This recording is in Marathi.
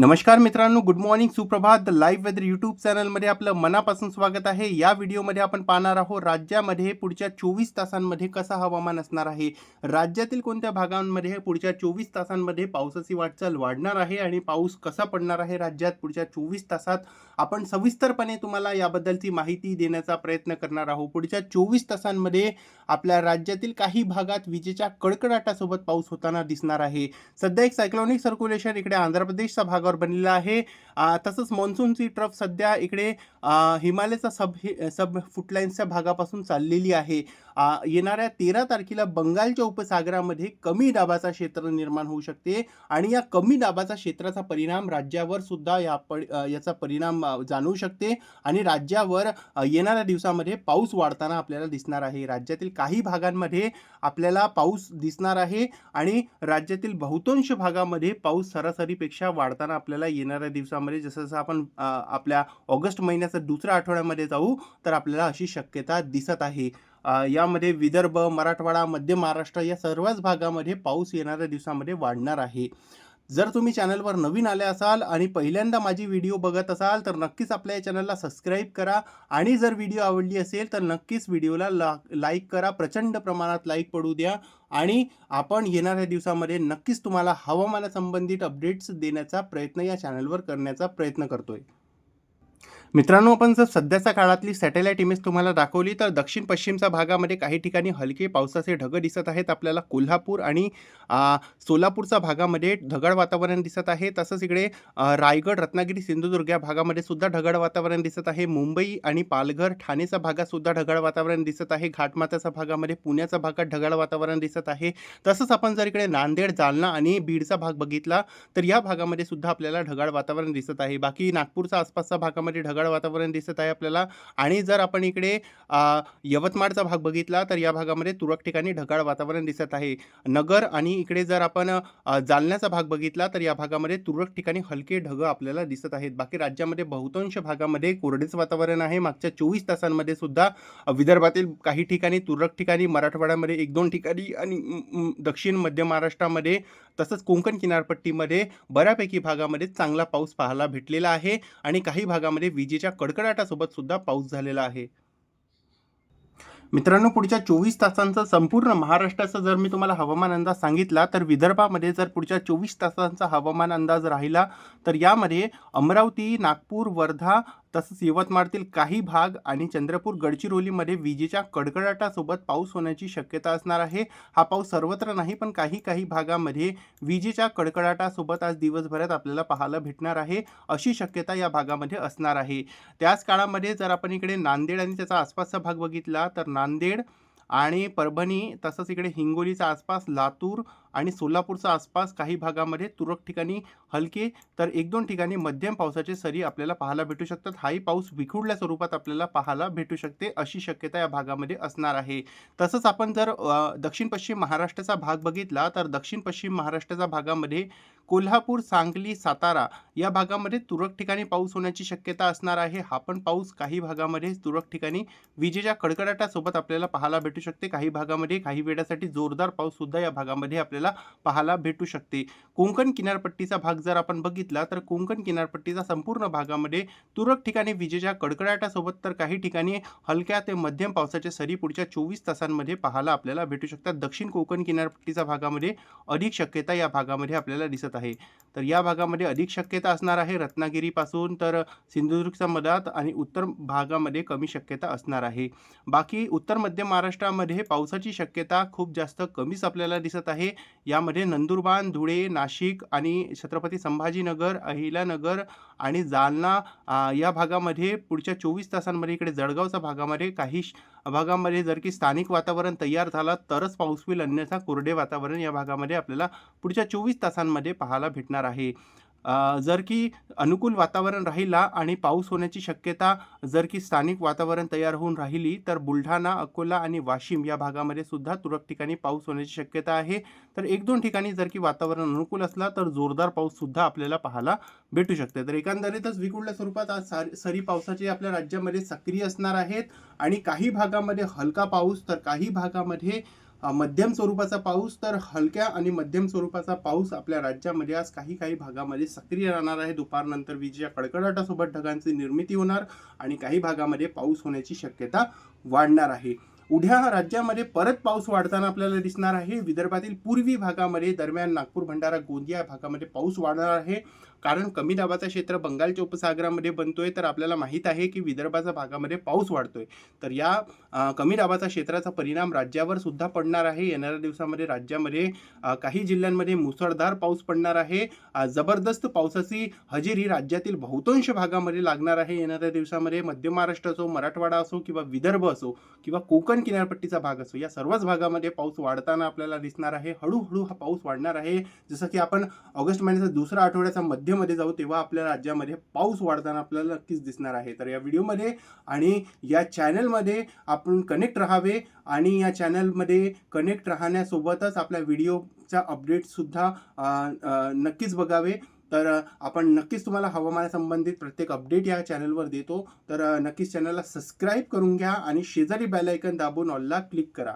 नमस्कार मित्रांनो गुड मॉर्निंग सुप्रभात. लाईव्ह वेदर यूट्यूब चॅनलमध्ये आपलं मनापासून स्वागत आहे. या व्हिडिओमध्ये आपण पाहणार आहोत राज्यामध्ये पुढच्या चोवीस तासांमध्ये कसा हवामान असणार आहे? राज्यातील कोणत्या भागांमध्ये पुढच्या चोवीस तासांमध्ये पावसाची वाटचाल वाढणार आहे आणि पाऊस कसा पडणार आहे राज्यात पुढच्या चोवीस तासात? आपण सविस्तरपणे तुम्हाला याबद्दलची माहिती देण्याचा प्रयत्न करणार आहोत. पुढच्या चोवीस तासांमध्ये आपल्या राज्यातील काही भागात विजेच्या कडकडाटासोबत पाऊस होताना दिसणार आहे. सध्या एक सायक्लॉनिक सर्क्युलेशन इकडे आंध्र प्रदेशच्या भागावर बनलेलं आहे. तसंच मान्सूनची ट्रफ सध्या इकडे हिमालयाचा सब सब फुटलाईन्सच्या भागापासून चाललेली आहे. येणाऱ्या तेरा तारखेला बंगालच्या उपसागरामध्ये कमी दाबाचा क्षेत्र निर्माण होऊ शकते आणि या कमी दाबाचा क्षेत्राचा परिणाम राज्यावर सुद्धा या पड याचा परिणाम जाणवू शकते आणि राज्यावर येणाऱ्या दिवसामध्ये पाऊस वाढताना आपल्याला दिसणार आहे. राज्यातील काही भागांमध्ये आपल्याला पाऊस दिसणार आहे आणि राज्यातील बहुतांश भागामध्ये पाऊस सरासरीपेक्षा वाढताना आपल्याला येणाऱ्या दिवसामध्ये जसं जसं आपण आपल्या ऑगस्ट महिन्याचा दुसऱ्या आठवड्यामध्ये जाऊ तर आपल्याला अशी शक्यता दिसत आहे. यामध्ये विदर्भ मराठवाडा मध्य महाराष्ट्र या सर्वच भागामध्ये पाऊस येणाऱ्या दिवसामध्ये वाढणार आहे. जर तुम्ही चॅनलवर नवीन आले असाल आणि पहिल्यांदा माझी व्हिडिओ बघत असाल तर नक्कीच आपल्या या चॅनलला सबस्क्राईब करा. आणि जर व्हिडिओ आवडली असेल तर नक्कीच व्हिडिओला ला लाईक करा. प्रचंड प्रमाणात लाईक पडू द्या. आणि आपण येणाऱ्या दिवसामध्ये नक्कीच तुम्हाला हवामानासंबंधित अपडेट्स देण्याचा प्रयत्न या चॅनलवर करण्याचा प्रयत्न करतोय. मित्रांनो आपण जर सध्याच्या काळातली सॅटेलाईट इमेज तुम्हाला दाखवली तर दक्षिण पश्चिमच्या भागामध्ये काही ठिकाणी हलके पावसाचे ढग दिसत आहेत. आपल्याला कोल्हापूर आणि सोलापूरच्या भागामध्ये ढगाळ वातावरण दिसत आहे. तसंच इकडे रायगड रत्नागिरी सिंधुदुर्ग या भागामध्ये सुद्धा ढगाळ वातावरण दिसत आहे. मुंबई आणि पालघर ठाणेच्या भागात सुद्धा ढगाळ वातावरण दिसत आहे. घाटमाथ्याच्या भागामध्ये पुण्याच्या भागात ढगाळ वातावरण दिसत आहे. तसंच आपण जर इकडे नांदेड जालना आणि बीडचा भाग बघितला तर या भागामध्ये सुद्धा आपल्याला ढगाळ वातावरण दिसत आहे. बाकी नागपूरच्या आसपासच्या भागामध्ये ढगाळ वातावरण दिसत आहे आपल्याला. आणि जर आपण इकडे यवतमाळचा भाग बघितला तर या भागामध्ये तुरळक ठिकाणी ढगाळ वातावरण दिसत आहे. नगर आणि इकडे जर आपण जालन्याचा भाग बघितला तर या भागामध्ये तुरळक ठिकाणी हलके ढग आपल्याला दिसत आहेत. बाकी राज्यामध्ये बहुतांश भागामध्ये कोरडेच वातावरण आहे. मागच्या चोवीस तासांमध्ये सुद्धा विदर्भातील काही ठिकाणी तुरळक ठिकाणी मराठवाड्यामध्ये एक दोन ठिकाणी आणि दक्षिण मध्य महाराष्ट्रामध्ये तसंच कोकण किनारपट्टीमध्ये बऱ्यापैकी भागामध्ये चांगला पाऊस पाहायला भेटलेला आहे. आणि काही भागामध्ये विजेच्या कडकडाटासोबत सुद्धा पाऊस झालेला आहे. मित्रांनो पुढच्या चोवीस तासांचा संपूर्ण महाराष्ट्राचा जर मी तुम्हाला हवामान अंदाज सांगितला तर विदर्भामध्ये जर पुढच्या चोवीस तासांचा हवामान अंदाज राहिला तर यामध्ये अमरावती नागपूर वर्धा तसंच यवतमाळतील काही भाग आणि चंद्रपूर गडचिरोलीमध्ये विजेच्या कडकडाटासोबत पाऊस होण्याची शक्यता असणार आहे. हा पाऊस सर्वत्र नाही पण काही काही भागामध्ये विजेच्या कडकडाटासोबत आज दिवसभरात आपल्याला पाहायला भेटणार आहे. अशी शक्यता या भागामध्ये असणार आहे. त्याच काळामध्ये जर आपण इकडे नांदेड आणि त्याचा आसपासचा भाग बघितला तर नांदेड आणि परभणी तसंच इकडे हिंगोलीचा आसपास लातूर आणि सोलापूरचा आसपास काही भागामध्ये तुरळक ठिकाणी हलके तर एक दोन ठिकाणी मध्यम पावसाचे सरी आपल्याला पाहायला भेटू शकतात. हाही पाऊस विखुरल्या स्वरूपात आपल्याला पाहायला भेटू शकते अशी शक्यता या भागामध्ये असणार आहे. तसंच आपण जर दक्षिण पश्चिम महाराष्ट्राचा भाग बघितला तर दक्षिण पश्चिम महाराष्ट्राच्या भागामध्ये कोल्हापूर सांगली सातारा या भागामध्ये तुरळक ठिकाणी पाऊस होण्याची शक्यता असणार आहे. हा पण पाऊस काही भागामध्ये तुरळक ठिकाणी विजेच्या कडकडाटासोबत आपल्याला पाहायला भेटू शकते. काही भागामध्ये काही वेळासाठी जोरदार पाऊससुद्धा या भागामध्ये आपल्याला आपल्याला पाहायला भेटू शकते. कोंकण किनारपट्टीचा भाग जर आपण बघितला तर कोकण किनारपट्टीचा संपूर्ण भागामध्ये तुरळक ठिकाणी विजेच्या कडकडाटासोबत तर काही ठिकाणी हलक्या ते मध्यम पावसाच्या सरी पुढच्या चोवीस तासांमध्ये पाहायला आपल्याला भेटू शकतात. दक्षिण कोकण किनारपट्टीच्या भागामध्ये अधिक शक्यता या भागामध्ये आपल्याला दिसत आहे. तर या भागामध्ये अधिक शक्यता असणार आहे. रत्नागिरीपासून तर सिंधुदुर्गच्या मधात आणि उत्तर भागामध्ये कमी शक्यता असणार आहे. बाकी उत्तर मध्य महाराष्ट्रामध्ये पावसाची शक्यता खूप जास्त कमीच आपल्याला दिसत आहे. यामध्ये नंदुरबार धुळे नाशिक आणि छत्रपती संभाजीनगर अहिल्यानगर आणि जालना या भागामध्ये पुढच्या चोवीस तासांमध्ये इकडे जळगावच्या भागामध्ये काही भागामध्ये जर की स्थानिक वातावरण तयार झाला तरच पाऊस होईल अन्यथा कोरडे वातावरण या भागामध्ये आपल्याला पुढच्या चोवीस तासांमध्ये पाहायला भेटणार आहे. जर की अनुकूल वातावरण राहिला आणि पाऊस होण्याची शक्यता जर की स्थानिक वातावरण तयार होऊन राहिली तर बुलढाणा अकोला आणि वाशिम या भागामध्ये सुद्धा तुरळक ठिकाणी पाऊस होण्याची शक्यता आहे. तर एक दोन ठिकाणी जर की वातावरण अनुकूल असला तर जोरदार पाऊससुद्धा आपल्याला पाहायला भेटू शकते. तर एकंदरीतच विखुरल्या स्वरूपात आज सारी सरी पावसाचे आपल्या राज्यामध्ये सक्रिय असणार आहेत. आणि काही भागामध्ये हलका पाऊस तर काही भागामध्ये मध्यम स्वरूपाचा पाऊस तर हलक्या आणि मध्यम स्वरूपाचा पाऊस आपल्या राज्यामध्ये आज काही काही भागामध्ये सक्रिय राहणार आहे. दुपारनंतर विजेच्या कडकडाटासोबत ढगांची निर्मिती होणार आणि काही भागामध्ये पाऊस होण्याची शक्यता वाढणार आहे. उद्या राज्यामध्ये परत पाऊस वाढताना आपल्याला दिसणार आहे. विदर्भातील पूर्वी भागामध्ये दरम्यान नागपूर भंडारा गोंदिया भागामध्ये पाऊस वाढणार आहे. कारण कमी दाबाचं क्षेत्र बंगालच्या उपसागरामध्ये बनतोय. तर आपल्याला माहीत आहे की विदर्भाच्या भागामध्ये पाऊस वाढतोय. तर या कमी दाबाचा क्षेत्राचा परिणाम राज्यावर सुद्धा पडणार आहे. येणाऱ्या दिवसामध्ये राज्यामध्ये काही जिल्ह्यांमध्ये मुसळधार पाऊस पडणार आहे. जबरदस्त पावसाची हजेरी राज्यातील बहुतांश भागामध्ये लागणार आहे. येणाऱ्या दिवसामध्ये मध्य महाराष्ट्र असो मराठवाडा असो किंवा विदर्भ असो किंवा कोकण किनारपट्टीचा भाग असो या सर्वच भागामध्ये पाऊस वाढताना आपल्याला दिसणार आहे. हळूहळू हा पाऊस वाढणार आहे. जसं की आपण ऑगस्ट महिन्याचा दुसरा आठवड्याचा मध्यमध्ये जाऊ तेव्हा आपल्या राज्यामध्ये पाऊस वाढताना आपल्याला नक्कीच दिसणार आहे. तर या व्हिडिओमध्ये आणि या चॅनलमध्ये आपण कनेक्ट राहावे आणि या चॅनलमध्ये कनेक्ट राहण्यासोबतच आपल्या व्हिडिओचा अपडेटसुद्धा नक्कीच बघावे. तर आपण नक्कीच तुम्हाला हवामानासंबंधित प्रत्येक अपडेट या चॅनलवर देतो. तर नक्कीच चॅनलला सबस्क्राईब करून घ्या आणि शेजारी बेल आयकन दाबून ऑलला क्लिक करा.